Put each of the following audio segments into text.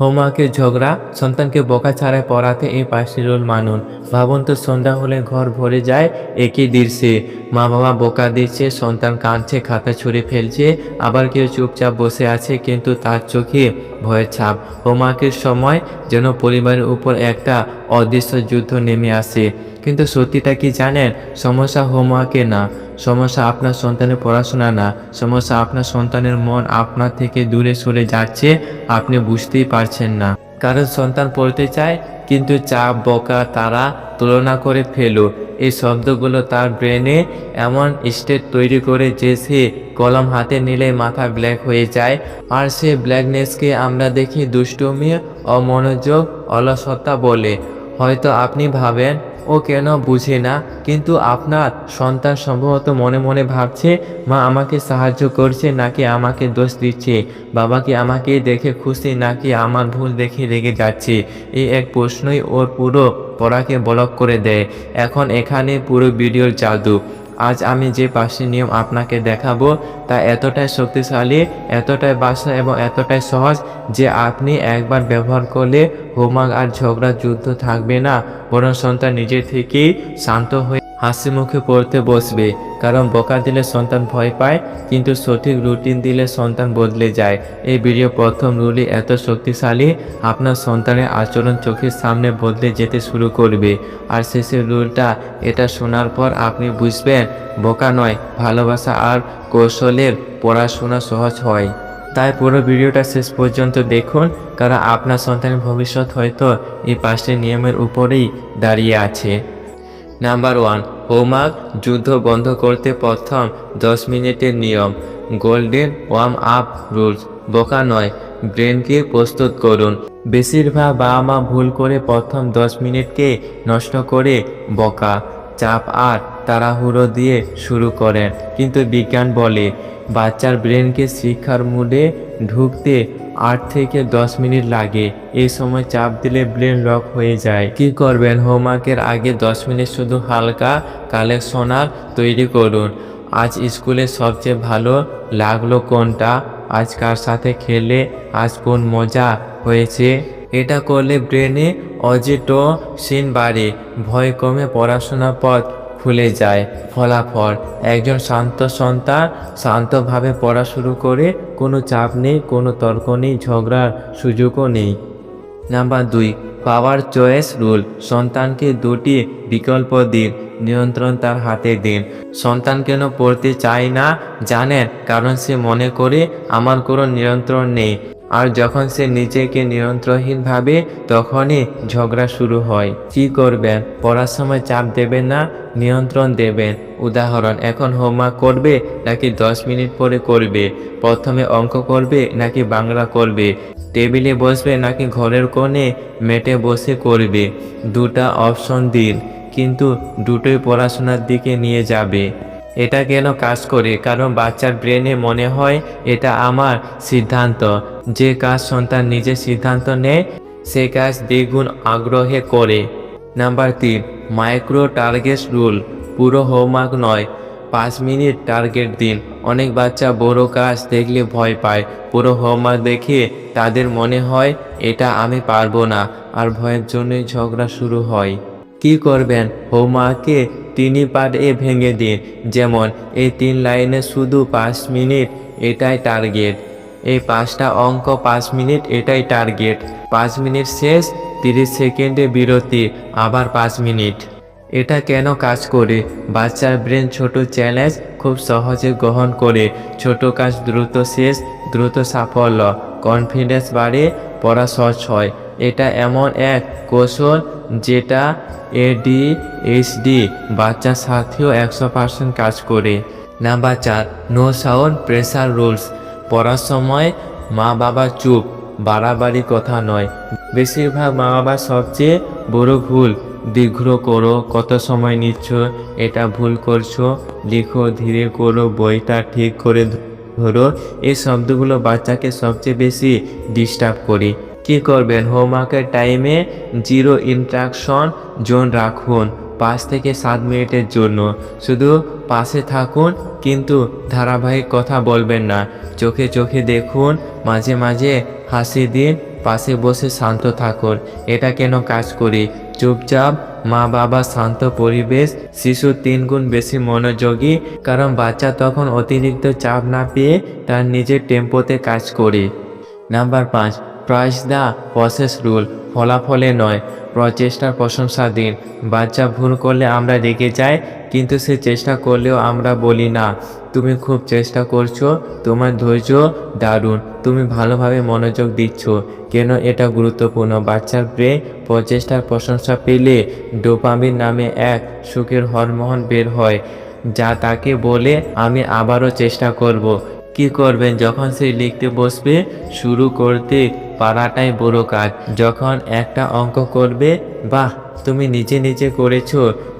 হোমওয়ার্কের ঝগড়া, সন্তানকে বোকা ছাড়ায় পড়াতে এই পাঁচটি রোল মানুন। ভাবুন তো, সন্ধ্যা হলে ঘর ভরে যায় একই দৃশ্যে মা বাবা বোকা দিচ্ছে, সন্তান কাঁদছে, খাতা ছুঁড়ে ফেলছে, আবার কেউ চুপচাপ বসে আছে, কিন্তু তার চোখে ভয়ের ছাপ। হোমওয়ার্কের সময় যেন পরিবারের উপর একটা অদৃশ্য যুদ্ধ নেমে আসে। কিন্তু সত্যিটা কি জানেন? সমস্যা হোমওয়ার্কে না। সমস্যা আপনার সন্তানের পড়াশোনা না। সমস্যা আপনার সন্তানের মন আপনার থেকে দূরে সরে যাচ্ছে, আপনি বুঝতেই পারছেন না। কারণ সন্তান পড়তে চায়, কিন্তু চাপ, বকা তারা তুলনা করে ফেলো। এই শব্দগুলো তার ব্রেনে এমন স্টেট তৈরি করে যে সে কলম হাতে নিলে মাথা ব্ল্যাক হয়ে যায়। আর সে ব্ল্যাকনেসকে আমরা দেখি দুষ্টুমি, অমনোযোগ, অলসতা বলে। হয়তো আপনি ভাবেন, ও কেন বুঝে না? কিন্তু আপনার সন্তান সম্ভবত মনে মনে ভাবছে, মা আমাকে সাহায্য করছে নাকি আমাকে দোষ দিচ্ছে? বাবা কি আমাকে দেখে খুশি নাকি আমার ভুল দেখে রেগে যাচ্ছে? এই এক প্রশ্নই ওর পুরো পড়াকে ব্লক করে দেয়। এখন এখানে পুরো ভিডিওর জাদু। আজ আমি যে পাঁচটি নিয়ম আপনাকে দেখাবো, তা এতটাই শক্তিশালী, এতটাই বাসা এবং এতটাই সহজ যে আপনি একবার ব্যবহার করলে হোমওয়ার্ক আর ঝগড়া যুদ্ধ থাকবে না, বরং সন্তান নিজে থেকেই শান্ত হয়ে হাসি মুখে পড়তে বসবে। কারণ বোকা দিলে সন্তান ভয় পায়, কিন্তু সঠিক রুটিন দিলে সন্তান বদলে যায়। এই ভিডিও প্রথম রুলই এত শক্তিশালী, আপনার সন্তানের আচরণ চোখের সামনে বদলে যেতে শুরু করবে। আর শেষের রুলটা এটা শোনার পর আপনি বুঝবেন, বোকা নয়, ভালোবাসা আর কৌশলের পড়াশোনা সহজ হয়। তাই পুরো ভিডিওটা শেষ পর্যন্ত দেখুন, কারণ আপনার সন্তানের ভবিষ্যৎ হয়তো এই পাঁচটি নিয়মের উপরেই দাঁড়িয়ে আছে। নাম্বার ওয়ান হোমওয়ার্ক যুদ্ধ বন্ধ করতে প্রথম দশ মিনিটের নিয়ম। Golden warm up rules. বোকা নয়, ব্রেনকে প্রস্তুত করুন। বেশিরভাগ বাবা মা ভুল করে প্রথম দশ মিনিটকে নষ্ট করে বকা, চাপ আর তাড়াহুড়ো দিয়ে শুরু করেন। কিন্তু বিজ্ঞান বলে, বাচ্চার ব্রেনকে শিক্ষার মুডে ঢুকতে আট থেকে দশ মিনিট লাগে। এই সময় চাপ দিলে ব্রেন লক হয়ে যায়। কি করবেন? হোমওয়ার্কের আগে দশ মিনিট শুধু হালকা কালেকশনার তৈরি করুন। আজ স্কুলে সবচেয়ে ভালো লাগল কোনটা? আজ কার সাথে খেলে? আজ কোন মজা হয়েছে? এটা করলে ব্রেনে অজিটোসিন বাড়ে। ভয় কমে পড়াশোনার পথ খুলে যায়। ফলাফল, একজন শান্ত সন্তান শান্তভাবে পড়া শুরু করে, কোনো চাপ নেই, কোনো তর্ক নেই, ঝগড়ার সুযোগও নেই। নাম্বার দুই, পাওয়ার চয়েস রুল, সন্তানকে দুটি বিকল্প দিন, নিয়ন্ত্রণ তার হাতে দিন। সন্তান কেন পড়তে চায় না জানেন, কারণ সে মনে করে, আমার কোনো নিয়ন্ত্রণ নেই। আর যখন সে নিজেকে নিয়ন্ত্রণহীন ভাবে তখনই ঝগড়া শুরু হয়। কি করবেন পড়ার সময় চাপ দেবেন না? নিয়ন্ত্রণ দেবেন উদাহরণ, এখন হোমওয়ার্ক করবে নাকি দশ মিনিট পরে করবে? প্রথমে অঙ্ক করবে নাকি বাংলা করবে? টেবিলে বসবে নাকি ঘরের কোণে মেটে বসে করবে? দুটা অপশন দিন, কিন্তু দুটোই পড়াশোনার দিকে নিয়ে যাবে। এটা কেন কাজ করে? কারণ বাচ্চার ব্রেনে মনে হয় এটা আমার সিদ্ধান্ত। যে কাজ সন্তান নিজে সিদ্ধান্ত নেয়, সে কাজ দ্বিগুণ আগ্রহে করে। নাম্বার তিন, মাইক্রো টার্গেট রুল, পুরো হোমওয়ার্ক নয়, পাঁচ মিনিট টার্গেট দিন। অনেক বাচ্চা বড় কাজ দেখলে ভয় পায়। পুরো হোমওয়ার্ক দেখে তাদের মনে হয়, এটা আমি পারব না। আর ভয়ের জন্যই ঝগড়া শুরু হয়। কি করবেন? হোমওয়ার্কে তিনি পার্ট ভেঙে দিন। যেমন, এই তিন লাইনে শুধু পাঁচ মিনিট, এটাই টার্গেট। এই পাঁচটা অঙ্ক পাঁচ মিনিট এটাই টার্গেট। পাঁচ মিনিট শেষ, তিরিশ সেকেন্ডে বিরতি, আবার পাঁচ মিনিট। এটা কেন কাজ করে? বাচ্চার ব্রেন ছোট চ্যালেঞ্জ খুব সহজে গ্রহণ করে। ছোট কাজ দ্রুত শেষ, দ্রুত সাফল্য কনফিডেন্স বাড়ে, পড়া সহজ হয়। এটা এমন এক কৌশল যেটা এডিএইচডি বাচ্চার সাথেও একশো পার্সেন্ট কাজ করে। নাম্বার চার নো সাউন্ড প্রেসার রুলস পড়ার সময় মা বাবা চুপ, বাড়াবাড়ি কথা নয়। বেশিরভাগ মা বাবা সবচেয়ে বড় ভুল। দীর্ঘ করো, কত সময় নিচ্ছ, এটা ভুল করছ, লিখো, ধীরে করো, বইটা ঠিক করে ধরো এই শব্দগুলো বাচ্চাকে সবচেয়ে বেশি ডিস্টার্ব করি। কি করবেন? হোমওয়ার্কের টাইমে জিরো ইন্ট্রাকশন জোন রাখুন। পাঁচ থেকে সাত মিনিটের জন্য। শুধু পাশে থাকুন, কিন্তু ধারাবাহিক কথা বলবেন না। চোখে চোখে দেখুন, মাঝে মাঝে হাসি দিন, পাশে বসে শান্ত থাকুন। এটা কেন কাজ করি? চুপচাপ মা বাবা শান্ত পরিবেশ, শিশু তিন গুণ বেশি মনোযোগী, কারণ বাচ্চা তখন অতিরিক্ত চাপ না পেয়ে তার নিজের টেম্পোতে কাজ করে। নাম্বার পাঁচ প্রাইস দা প্রসেস রুল ফলাফলে নয়। প্রচেষ্টার প্রশংসা দিন। বাচ্চা ভুল করলে আমরা রেগে যাই, কিন্তু সে চেষ্টা করলেও আমরা বলি না। তুমি খুব চেষ্টা করছ, তোমার ধৈর্য দারুণ, তুমি ভালোভাবে মনোযোগ দিচ্ছ। কেন এটা গুরুত্বপূর্ণ? বাচ্চার ব্রেন প্রচেষ্টার প্রশংসা পেলে ডোপামিন নামে এক সুখের হরমোহন বের হয়, যা তাকে বলে, আমি আবারও চেষ্টা করব। কি করবেন? যখন সে লিখতে বসবে, শুরু করতে পারাটাই বড় কাজ। যখন একটা অঙ্ক করবে, বাহ, তুমি নিজে নিজে করেছ,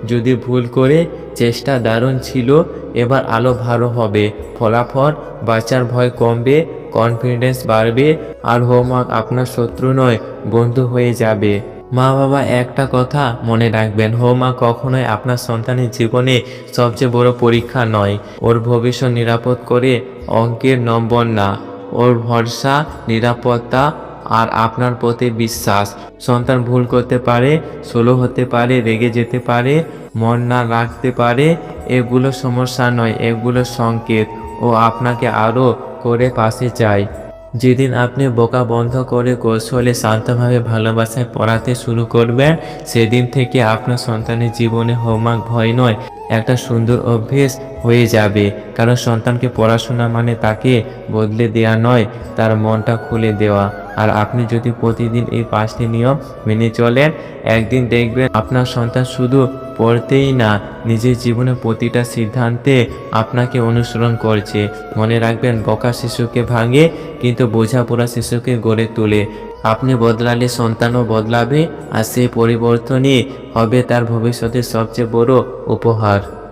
যদি ভুল করে চেষ্টা দারুণ ছিল, এবার আলো ভালো হবে। ফলাফল বাচ্চার ভয় কমবে কনফিডেন্স বাড়বে, আর হোমওয়ার্ক আপনার শত্রু নয়, বন্ধু হয়ে যাবে। মা বাবা একটা কথা মনে রাখবেন হোমওয়ার্ক কখনোই আপনার সন্তানের জীবনে সবচেয়ে বড় পরীক্ষা নয়। ওর ভবিষ্যৎ নিরাপদ করে অঙ্কের নম্বর না। ওর ভরসা, নিরাপত্তা আর আপনার প্রতি বিশ্বাস। সন্তান ভুল করতে পারে, সোলো হতে পারে, রেগে যেতে পারে, মন না রাখতে পারে, এগুলো সমস্যা নয়, এগুলো সংকেত। ও আপনাকে আরও করে পাশে চায় যেদিন আপনি বোকা বন্ধ করে কৌশলে শান্তভাবে ভালোবাসায় পড়াতে শুরু করবেন, সেদিন থেকে আপনার সন্তানের জীবনে হোমওয়ার্ক ভয় নয়, একটা সুন্দর অভ্যেস হয়ে যাবে। কারণ সন্তানকে পড়াশোনা মানে তাকে বদলে দেওয়া নয়, তার মনটা খুলে দেওয়া। আর আপনি যদি প্রতিদিন এই পাঁচটি নিয়ম মেনে চলেন, একদিন দেখবেন আপনার সন্তান শুধু পড়তেই না, নিজের জীবনের প্রতিটা সিদ্ধান্তে আপনাকে অনুসরণ করছে। মনে রাখবেন, বকা শিশুকে ভাঙে, কিন্তু বোঝাপড়া শিশুকে গড়ে তোলে। আপনি বদলালে সন্তানও বদলাবে, আর সেই পরিবর্তনই হবে তার ভবিষ্যতের সবচেয়ে বড় উপহার।